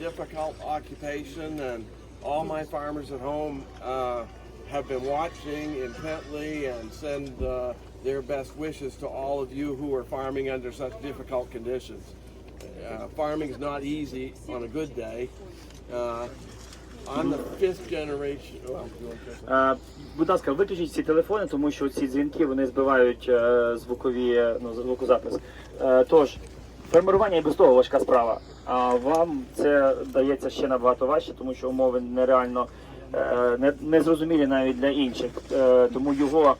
difficult occupation, and all my farmers at home uh, have been watching intently and send uh, their best wishes to all of you who are farming under such difficult conditions. Uh, farming is not easy on a good day. Uh, I'm the fifth generation. Well, you want to say something? Е, Будь ласка, виключіть ці телефони, тому що ці дзвінки вони збивають е, звукові ну, звукозапис. Е, Тож, фермерування і без того важка справа. А вам це дається ще набагато важче, тому що умови нереально е, не, незрозумілі навіть для інших. Е, Тому його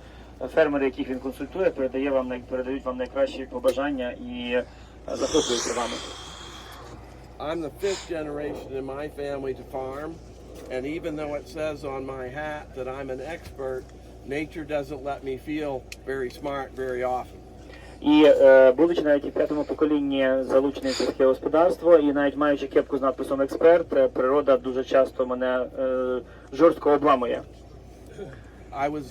фермери, яких він консультує, передає вам передають вам найкращі побажання і е, захоплюються вами. I'm the fifth generation in my family to farm, and even though it says on my hat that I'm an expert, nature doesn't let me feel very smart very often. І е, будучи навіть і в п'ятому поколінні залучений в сільське господарство, і навіть маючи кепку з надписом експерт, е, природа дуже часто мене е, жорстко обламує. I was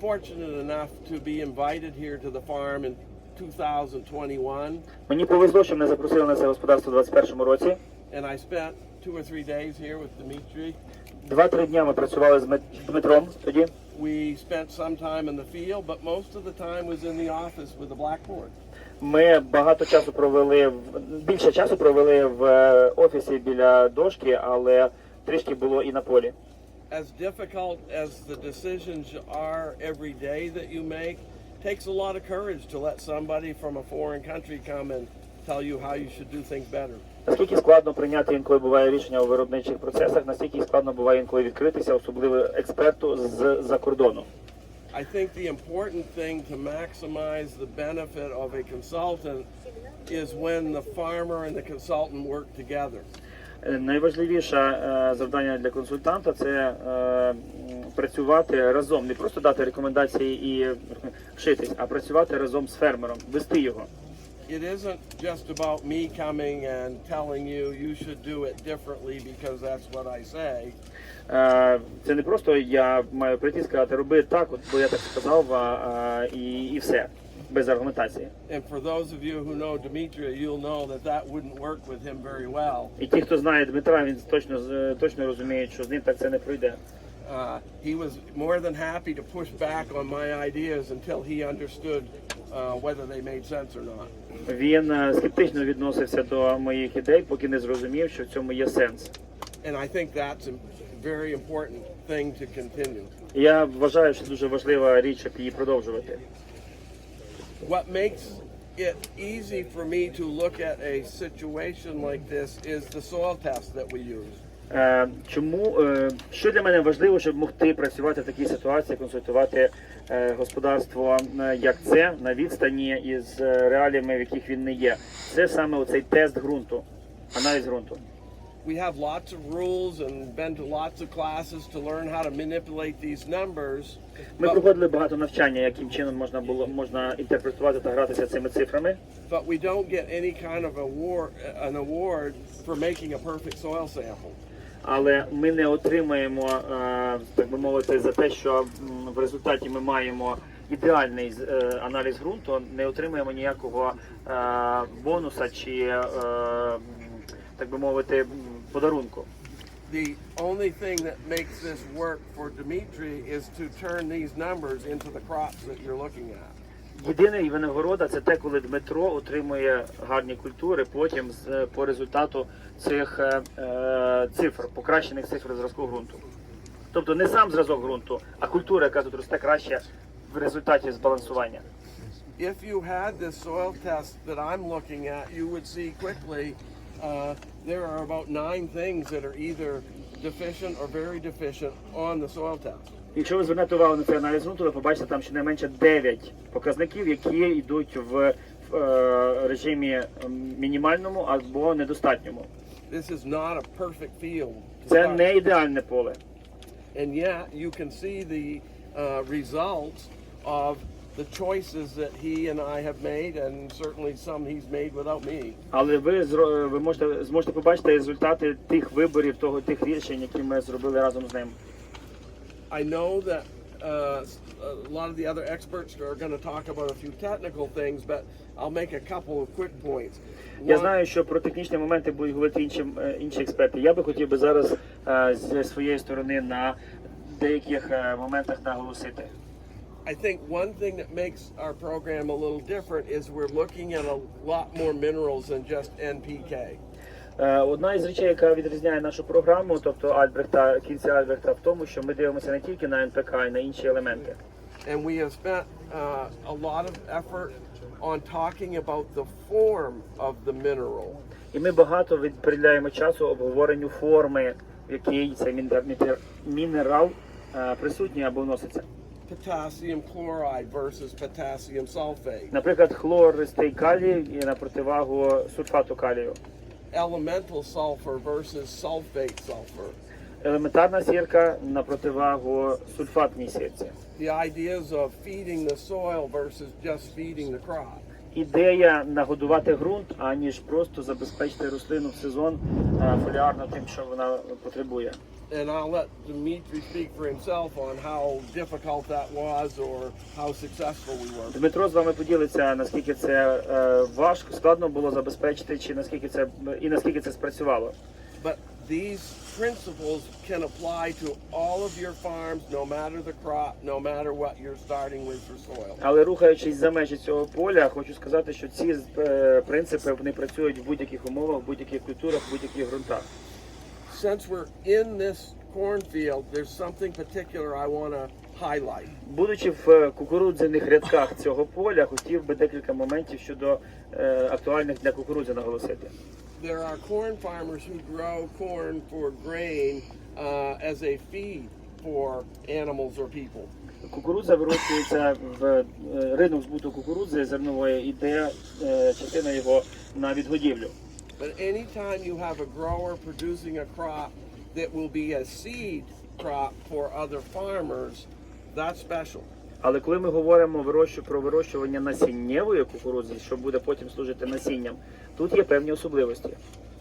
fortunate enough to be invited here to the farm in 2021, Мені повезло, що мене запросили на це господарство у 21-му році. and I spent two or three days here with Dimitri. Два-три дня ми працювали з Дмитром тоді. We spent some time in the field, but most of the time was in the office with a blackboard. Ми багато часу провели в більше часу провели в е, офісі біля дошки, але трішки було і на полі. as difficult as the decisions are every day that you make, takes a lot of courage to let somebody from a foreign country come and tell you how you should do things better. Наскільки складно прийняти інколи буває рішення у виробничих процесах, настільки складно буває інколи відкритися, особливо експерту з-за кордону. I think the important thing to maximize the benefit of a consultant is when the farmer and the consultant work together. Е, Найважливіше завдання для консультанта це е, працювати разом, не просто дати рекомендації і е, вшитись, а працювати разом з фермером, вести його. It isn't just about me coming and telling you you should do it differently because that's what I say. Е, Це не просто я маю прийти і сказати, роби так, от бо я так сказав, а, а, і, і все без аргументації. And for those of you who know Demetria, you'll know that that wouldn't work with him very well. І ті, хто знає Дмитра, він точно з- точно розуміє, що з ним так це не пройде. Uh, he was more than happy to push back on my ideas until he understood uh. Він е, скептично відносився до моїх ідей, поки не зрозумів, що в цьому є сенс. Я вважаю, що дуже важлива річ, щоб її продовжувати. What makes it easy for me to look at a situation like this is the soil test that we use. Е, Чому е, що для мене важливо, щоб могти працювати в такій ситуації, консультувати е, господарство як це на відстані із реаліями, в яких він не є. Це саме оцей тест ґрунту, аналіз ґрунту. We have lots of rules and been to lots of classes to learn how to manipulate these numbers. Ми проходили багато навчання, яким чином можна було можна інтерпретувати та гратися цими цифрами. but we don't get any kind of award, an award for making a perfect soil sample. Але ми не отримаємо, е, так би мовити, за те, що в результаті ми маємо ідеальний е, аналіз ґрунту, не отримаємо ніякого е, бонуса чи, е, так би мовити, подарунку. The only thing that makes this work for Dimitri is to turn these numbers into the crops that you're looking at. Єдина і винагорода це те, коли Дмитро отримує гарні культури потім з по результату цих е, е, цифр, покращених цифр зразку ґрунту. Тобто не сам зразок ґрунту, а культура, яка тут росте краще в результаті збалансування. If you had this soil test that I'm looking at, you would see quickly uh, there are about nine things that are either deficient or very deficient on the soil test. Якщо ви звернете увагу на цей аналіз ґрунту, ви побачите там щонайменше 9 показників, які йдуть в, е, режимі мінімальному або недостатньому. This is not a perfect field. Це не ідеальне поле. And yet you can see the uh, results of the choices that he and I have made, and certainly some he's made without me. Але ви ви можете зможете побачити результати тих виборів, того тих рішень, які ми зробили разом з ним. I know that uh, a lot of the other experts are going to talk about a few technical things, but I'll make a couple of quick points. Я one- знаю, що про технічні моменти будуть говорити інші, е, інші експерти. Я би хотів би зараз е, з своєї сторони на деяких е, моментах наголосити. I think one thing that makes our program a little different is we're looking at a lot more minerals than just NPK. Е, Одна із речей, яка відрізняє нашу програму, тобто Альбрехта, кінці Альбрехта, в тому, що ми дивимося не тільки на НПК, а й на інші елементи. And we have spent uh, a lot of effort on talking about the form of the mineral. І ми багато від- приділяємо часу обговоренню форми, в якій цей мінер- мінер- мінерал е, присутній або вноситься. Potassium chloride versus potassium sulfate. Наприклад, хлористий калій і на противагу сульфату калію. Elemental sulfur versus sulfate sulfur. Елементарна сірка на противагу сульфатній сірці. The ideas of feeding the soil versus just feeding the crop. Ідея нагодувати ґрунт, аніж просто забезпечити рослину в сезон е, фоліарно тим, що вона потребує. And I'll let Dimitri speak for himself on how difficult that was or how successful we were. Дмитро з вами поділиться, наскільки це е, важко, складно було забезпечити, чи наскільки це і наскільки це спрацювало. But these principles can apply to all of your farms, no matter the crop, no matter what you're starting with for soil. Але рухаючись за межі цього поля, хочу сказати, що ці е, принципи вони працюють в будь-яких умовах, в будь-яких культурах, в будь-яких ґрунтах. Since we're in this cornfield, there's something particular I want to highlight. Будучи в е, кукурудзяних рядках цього поля, хотів би декілька моментів щодо е, актуальних для кукурудзи наголосити. There are corn farmers who grow corn for grain uh, as a feed for animals or people. Кукурудза вирощується в е, ринок збуту кукурудзи зернової, іде е, частина його на відгодівлю. But anytime you have a grower producing a crop that will be a seed crop for other farmers, that's special. Але коли ми говоримо вирощу про вирощування насіннєвої кукурудзи, що буде потім служити насінням, тут є певні особливості.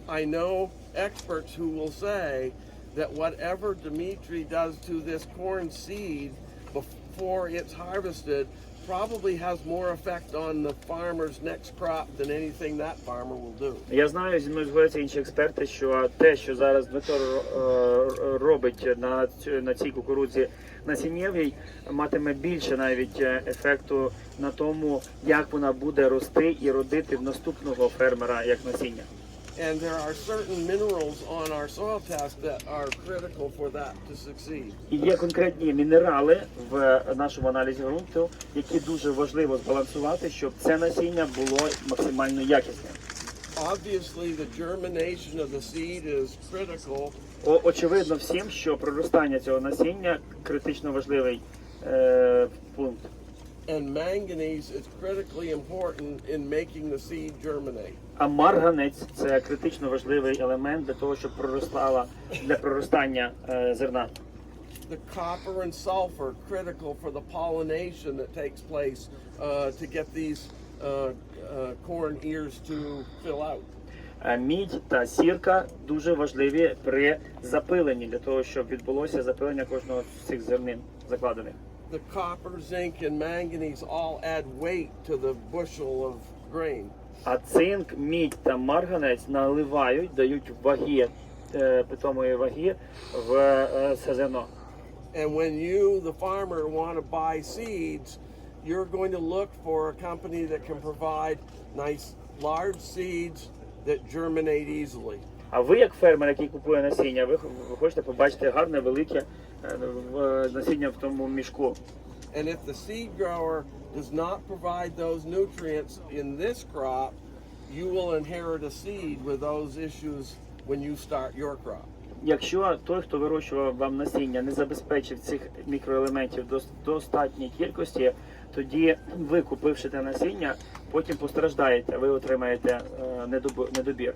I know experts who will say that whatever Dimitri does to this corn seed before it's harvested probably has more effect on the farmer's next crop than anything that farmer will do. Я знаю, зі мною згодяться інші експерти, що те, що зараз Дмитро е, робить на на цій кукурудзі насіннєвій, матиме більше навіть е, ефекту на тому, як вона буде рости і родити в наступного фермера як насіння. And there are certain minerals on our soil test that are critical for that to succeed. І є конкретні мінерали в нашому аналізі ґрунту, які дуже важливо збалансувати, щоб це насіння було максимально якісним. Obviously, the germination of the seed is critical О- очевидно всім, що проростання цього насіння критично важливий е, пункт. And manganese is critically important in making the seed germinate. А марганець це критично важливий елемент для того, щоб проростала для проростання е, зерна. The copper and sulfur critical for the pollination that takes place uh, to get these uh, uh, corn ears to fill out. А мідь та сірка дуже важливі при запиленні для того, щоб відбулося запилення кожного з цих зернин закладених. The copper, zinc, and manganese all add weight to the bushel of grain. А цинк, мідь та марганець наливають, дають ваги, е, питомої ваги в е, це зерно. And when you, the farmer, want to buy seeds, you're going to look for a company that can provide nice large seeds that germinate easily. А ви, як фермер, який купує насіння, ви, ви хочете побачити гарне, велике е, в- насіння в тому мішку. And if the seed grower does not provide those nutrients in this crop, you will inherit a seed with those issues when you start your crop. Якщо той, хто вирощував вам насіння, не забезпечив цих мікроелементів до достатньої кількості, тоді ви, купивши те насіння, потім постраждаєте, ви отримаєте е, недобір.